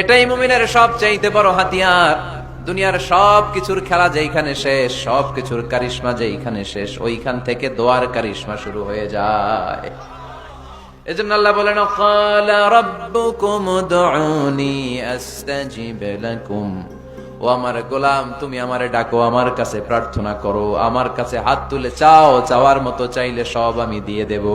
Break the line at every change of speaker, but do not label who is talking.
এটাই মুমিনের সব চাইতে বড় হাতিয়ার। দুনিয়ার সব কিছুর খেলা যেইখানে শেষ সব কিছুর কারিশমা যেইখানে শেষ, ওইখান থেকে দোয়ার কারিশমা শুরু হয়ে যায়। এজন্য আল্লাহ বলেন, ক্বালা রাব্বুকুম উদউনি আস্তাজিব ও আমার গোলাম, তুমি আমারে ডাকো, আমার কাছে প্রার্থনা করো, আমার কাছে হাত তুলে চাও, চাওয়ার মতো চাইলে সব আমি দিয়ে দেব।